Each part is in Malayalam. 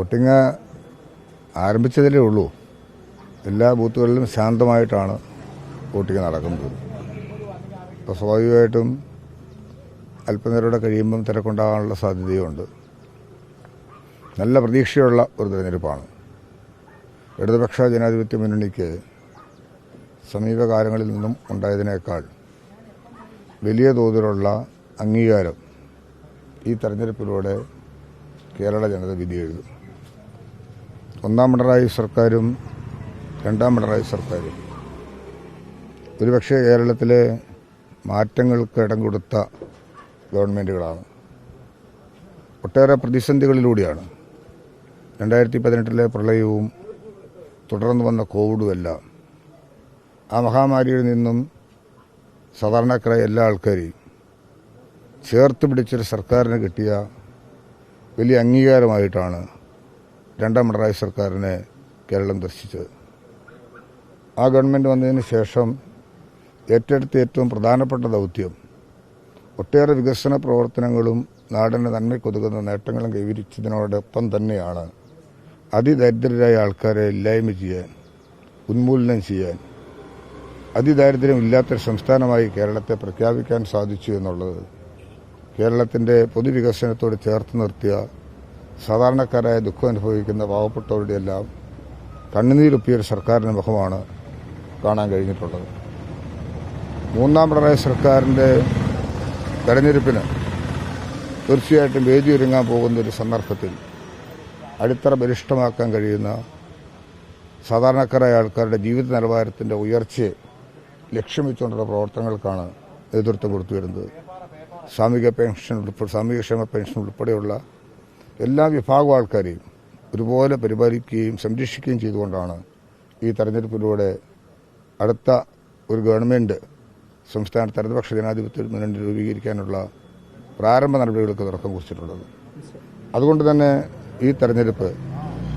വോട്ടിംഗ് ആരംഭിച്ചതിലേ ഉള്ളൂ. എല്ലാ ബൂത്തുകളിലും ശാന്തമായിട്ടാണ് വോട്ടിംഗ് നടക്കുന്നത്. അപ്പോൾ സ്വാഭാവികമായിട്ടും അല്പനേരൂടെ കഴിയുമ്പം തിരക്കുണ്ടാകാനുള്ള സാധ്യതയുണ്ട്. നല്ല പ്രതീക്ഷയുള്ള ഒരു തിരഞ്ഞെടുപ്പാണ്. ഇടതുപക്ഷ ജനാധിപത്യ മുന്നണിക്ക് സമീപകാലങ്ങളിൽ നിന്നും ഉണ്ടായതിനേക്കാൾ വലിയ തോതിലുള്ള അംഗീകാരം ഈ തെരഞ്ഞെടുപ്പിലൂടെ കേരള ജനത വിധി എഴുതും ഒന്നാം പിണറായി സർക്കാരും രണ്ടാം പിണറായി സർക്കാരും. ഒരുപക്ഷെ കേരളത്തിലെ മാറ്റങ്ങൾക്ക് ഇടം കൊടുത്ത ഗവൺമെന്റുകളാണ് ഒട്ടേറെ പ്രതിസന്ധികളിലൂടെയാണ്. രണ്ടായിരത്തി പതിനെട്ടിലെ പ്രളയവും തുടർന്ന് വന്ന കോവിഡുമെല്ലാം ആ മഹാമാരിയിൽ നിന്നും സാധാരണക്കാരായ എല്ലാ ആൾക്കാരെയും ചേർത്ത് പിടിച്ചൊരു സർക്കാരിന് കിട്ടിയ വലിയ അംഗീകാരമായിട്ടാണ് രണ്ടാം പിണറായി സർക്കാരിനെ കേരളം ദർശിച്ചത്. ആ ഗവൺമെന്റ് വന്നതിന് ശേഷം ഏറ്റെടുത്ത ഏറ്റവും പ്രധാനപ്പെട്ട ദൗത്യം ഒട്ടേറെ വികസന പ്രവർത്തനങ്ങളും നാടിന് നന്മയ്ക്കൊതുകുന്ന നേട്ടങ്ങളും കൈവരിച്ചതിനോടൊപ്പം തന്നെയാണ് അതിദരിദ്രരായ ആൾക്കാരെ ഇല്ലായ്മ ചെയ്യാൻ ഉന്മൂലനം ചെയ്യാൻ അതിദാരിദ്ര്യമില്ലാത്തൊരു സംസ്ഥാനമായി കേരളത്തെ പ്രഖ്യാപിക്കാൻ സാധിച്ചു എന്നുള്ളത് കേരളത്തിന്റെ പൊതുവികസനത്തോട് ചേർത്ത് നിർത്തിയ സാധാരണക്കാരായ ദുഃഖം അനുഭവിക്കുന്ന പാവപ്പെട്ടവരുടെ എല്ലാം കണ്ണുനീരൊപ്പിയൊരു സർക്കാരിന്റെ മുഖമാണ് കാണാൻ കഴിഞ്ഞിട്ടുള്ളത്. മൂന്നാം പിണറായി സർക്കാരിന്റെ തെരഞ്ഞെടുപ്പിന് തീർച്ചയായിട്ടും വേദിയൊരുങ്ങാൻ പോകുന്ന ഒരു സന്ദർഭത്തിൽ അടിത്തറ ബലിഷ്ഠമാക്കാൻ കഴിയുന്ന സാധാരണക്കാരായ ആൾക്കാരുടെ ജീവിത നിലവാരത്തിന്റെ ഉയർച്ചയെ ലക്ഷ്യം വെച്ചുകൊണ്ടുള്ള പ്രവർത്തനങ്ങൾക്കാണ് നേതൃത്വം കൊടുത്തു വരുന്നത് സാമൂഹിക പെൻഷൻ ഉൾപ്പെടെ സാമൂഹികക്ഷേമ പെൻഷൻ ഉൾപ്പെടെയുള്ള എല്ലാ വിഭാഗം ആൾക്കാരെയും ഒരുപോലെ പരിപാലിക്കുകയും സംരക്ഷിക്കുകയും ചെയ്തുകൊണ്ടാണ് ഈ തെരഞ്ഞെടുപ്പിലൂടെ അടുത്ത ഒരു ഗവൺമെന്റ് സംസ്ഥാനത്ത് ഇടതുപക്ഷ ജനാധിപത്യ മുന്നണി രൂപീകരിക്കാനുള്ള പ്രാരംഭ നടപടികൾക്ക് തുടക്കം കുറിച്ചിട്ടുള്ളത്. അതുകൊണ്ട് തന്നെ ഈ തെരഞ്ഞെടുപ്പ്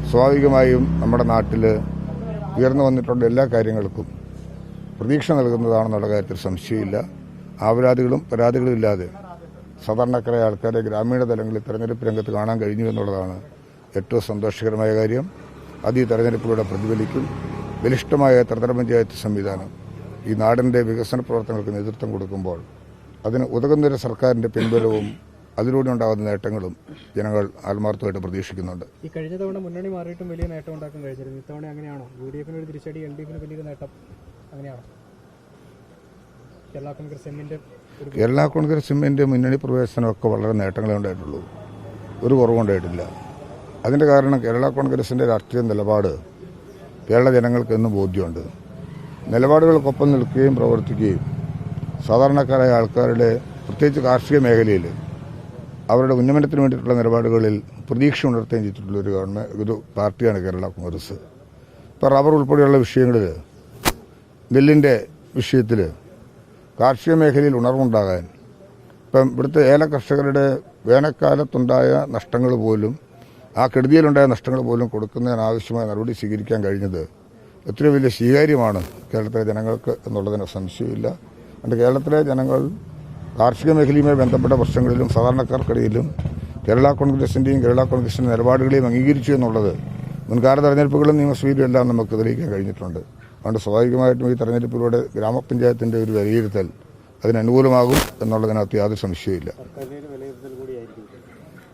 സ്വാഭാവികമായും നമ്മുടെ നാട്ടിൽ ഉയർന്നു വന്നിട്ടുള്ള എല്ലാ കാര്യങ്ങൾക്കും പ്രതീക്ഷ നൽകുന്നതാണെന്നുള്ള കാര്യത്തിൽ സംശയമില്ല. ആവരാതികളും പരാതികളും ഇല്ലാതെ സാധാരണക്കാരായ ആൾക്കാരെ ഗ്രാമീണ തലങ്ങളിൽ തെരഞ്ഞെടുപ്പ് രംഗത്ത് കാണാൻ കഴിഞ്ഞു എന്നുള്ളതാണ് ഏറ്റവും സന്തോഷകരമായ കാര്യം. അത് ഈ തെരഞ്ഞെടുപ്പിലൂടെ പ്രതിഫലിക്കും. ബലിഷ്ടമായ ത്രിതല പഞ്ചായത്ത് സംവിധാനം ഈ നാടിന്റെ വികസന പ്രവർത്തനങ്ങൾക്ക് നേതൃത്വം കൊടുക്കുമ്പോൾ അതിന് ഉതകുന്നൊരു സർക്കാരിന്റെ പിൻബലവും അതിലൂടെ ഉണ്ടാകുന്ന നേട്ടങ്ങളും ജനങ്ങൾ ആത്മാർത്ഥമായിട്ട് പ്രതീക്ഷിക്കുന്നുണ്ട്. ഈ കഴിഞ്ഞ തവണ മുന്നണി മാറിയിട്ടും വലിയ നേട്ടം ഉണ്ടാക്കാൻ കഴിഞ്ഞിരുന്നു ഇത്തവണ അങ്ങനെയാണോ? യു ഡി എഫിന് ഒരു തിരിച്ചടി എൽ ഡി എഫിന് വലിയൊരു നേട്ടം അങ്ങനെയാണോ? കേരള കോൺഗ്രസ് എമ്മിന്റെ മുന്നണി പ്രവേശനമൊക്കെ വളരെ നേട്ടങ്ങളെ ഉണ്ടായിട്ടുള്ളൂ. ഒരു കുറവുണ്ടായിട്ടില്ല. അതിന്റെ കാരണം കേരള കോൺഗ്രസിന്റെ രാഷ്ട്രീയ നിലപാട് കേരള ജനങ്ങൾക്ക് എന്നും ബോധ്യമുണ്ട്. നിലപാടുകൾക്കൊപ്പം നിൽക്കുകയും പ്രവർത്തിക്കുകയും സാധാരണക്കാരായ ആൾക്കാരുടെ പ്രത്യേകിച്ച് കാർഷിക മേഖലയിൽ അവരുടെ ഉന്നമനത്തിന് വേണ്ടിയിട്ടുള്ള നിലപാടുകളിൽ പ്രതീക്ഷ ഉണർത്തുകയും ചെയ്തിട്ടുള്ള ഒരു ഗവൺമെന്റ് ഒരു പാർട്ടിയാണ് കേരള കോൺഗ്രസ്. ഇപ്പോൾ റബ്ബർ ഉൾപ്പെടെയുള്ള വിഷയങ്ങളിൽ നെല്ലിന്റെ വിഷയത്തിൽ കാർഷിക മേഖലയിൽ ഉണർവുണ്ടാകാൻ. ഇപ്പം ഇവിടുത്തെ ഏല കർഷകരുടെ വേനൽക്കാലത്തുണ്ടായ നഷ്ടങ്ങൾ പോലും ആ കെടുതിയിലുണ്ടായ നഷ്ടങ്ങൾ പോലും കൊടുക്കുന്നതിനാവശ്യമായ നടപടി സ്വീകരിക്കാൻ കഴിഞ്ഞത് എത്ര വലിയ സ്വീകാര്യമാണ് കേരളത്തിലെ ജനങ്ങൾക്ക് എന്നുള്ളതിന് സംശയമില്ല അതുകൊണ്ട് കേരളത്തിലെ ജനങ്ങൾ കാർഷിക മേഖലയുമായി ബന്ധപ്പെട്ട പ്രശ്നങ്ങളിലും സാധാരണക്കാർക്കിടയിലും കേരള കോൺഗ്രസിന്റെയും കേരള കോൺഗ്രസിന്റെ നിലപാടുകളെയും അംഗീകരിച്ചു എന്നുള്ളത് മുൻകാല തെരഞ്ഞെടുപ്പുകളും നിയമസഭയിലും എല്ലാം നമുക്ക് തെളിയിക്കാൻ കഴിഞ്ഞിട്ടുണ്ട്. അതുകൊണ്ട് സ്വാഭാവികമായിട്ടും ഈ തെരഞ്ഞെടുപ്പിലൂടെ ഗ്രാമപഞ്ചായത്തിന്റെ ഒരു വിലയിരുത്തൽ അതിനനുകൂലമാകും എന്നുള്ളതിനകത്ത് യാതൊരു സംശയമില്ല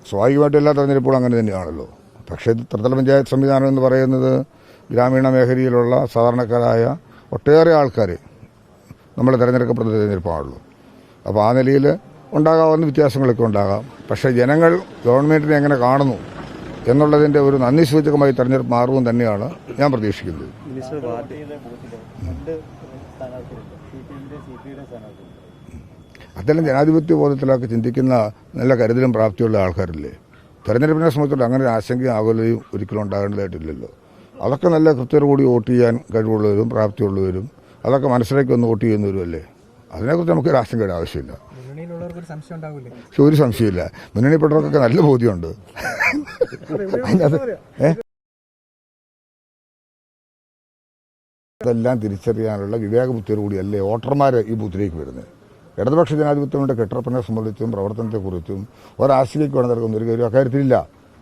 സ്വാഭാവികമായിട്ടും എല്ലാ തെരഞ്ഞെടുപ്പുകളും അങ്ങനെ തന്നെയാണല്ലോ. പക്ഷേ ത്രിതല പഞ്ചായത്ത് സംവിധാനം എന്ന് പറയുന്നത് ഗ്രാമീണ മേഖലയിലുള്ള സാധാരണക്കാരായ ഒട്ടേറെ ആൾക്കാർ നമ്മൾ തിരഞ്ഞെടുക്കപ്പെടുന്ന തിരഞ്ഞെടുപ്പാണല്ലോ. അപ്പോൾ ആ നിലയിൽ ഉണ്ടാകാവുന്ന വ്യത്യാസങ്ങളൊക്കെ ഉണ്ടാകാം. പക്ഷേ ജനങ്ങൾ ഗവൺമെന്റിനെ എങ്ങനെ കാണുന്നു? എന്നുള്ളതിന്റെ ഒരു നന്ദി സൂചകമായി തെരഞ്ഞെടുപ്പ് മാറുമെന്ന് തന്നെയാണ് ഞാൻ പ്രതീക്ഷിക്കുന്നത്. അതെല്ലാം ജനാധിപത്യ ബോധത്തിലൊക്കെ ചിന്തിക്കുന്ന നല്ല കരുതലും പ്രാപ്തിയുള്ള ആൾക്കാരില്ലേ? തെരഞ്ഞെടുപ്പിനെ സംബന്ധിച്ചുള്ള അങ്ങനെ ആശങ്കയും ആകുലയും ഒരിക്കലും ഉണ്ടാകേണ്ടതായിട്ടില്ലല്ലോ. അതൊക്കെ നല്ല കൃത്യതയോടുകൂടി വോട്ട് ചെയ്യാൻ കഴിവുള്ളവരും പ്രാപ്തിയുള്ളവരും അതൊക്കെ മനസ്സിലാക്കി ഒന്ന് വോട്ട് ചെയ്യുന്നവരും അല്ലേ? അതിനെക്കുറിച്ച് നമുക്ക് ആശങ്കയുടെ ആവശ്യമില്ല. ഒരു സംശയം ഉണ്ടാവില്ലേ? പക്ഷെ ഒരു സംശയമില്ല. മുന്നണിപ്പെട്ടവർക്കൊക്കെ നല്ല ബോധ്യമുണ്ട്. അതെല്ലാം തിരിച്ചറിയാനുള്ള വിവേകബുദ്ധിയോടുകൂടിയല്ലേ വോട്ടർമാർ ഈ ബൂത്തിലേക്ക് വരുന്നത് ഇടതുപക്ഷ ജനാധിപത്യത്തിന്റെ കെട്ടിറപ്പിനെ സംബന്ധിച്ചും പ്രവർത്തനത്തെക്കുറിച്ചും ഒരാശയിലേക്ക് വേണം നടക്കുന്ന ഒരു കാര്യം അക്കാര്യത്തിലില്ല.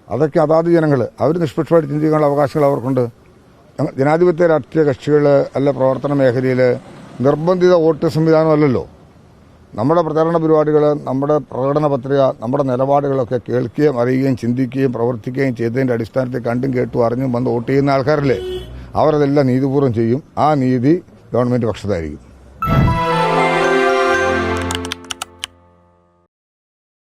അതൊക്കെ അതാത് ജനങ്ങൾ അവർ നിഷ്പക്ഷമായിട്ട് ചിന്തിക്കാനുള്ള അവകാശങ്ങൾ അവർക്കുണ്ട്. ജനാധിപത്യ രാഷ്ട്രീയ കക്ഷികൾ അല്ല പ്രവർത്തന മേഖലയിൽ നിർബന്ധിത വോട്ട് സംവിധാനമല്ലല്ലോ. നമ്മുടെ പ്രചാരണ പരിപാടികൾ നമ്മുടെ പ്രകടന പത്രിക നമ്മുടെ നിലപാടുകളൊക്കെ കേൾക്കുകയും അറിയുകയും ചിന്തിക്കുകയും പ്രവർത്തിക്കുകയും ചെയ്തതിന്റെ അടിസ്ഥാനത്തിൽ കണ്ടും കേട്ടും അറിഞ്ഞും വന്ന് വോട്ട് ചെയ്യുന്ന ആൾക്കാരല്ലേ? അവരതെല്ലാം നീതിപൂർവം ചെയ്യും. ആ നീതി ഗവൺമെന്റ് പക്ഷത്തായിരിക്കും.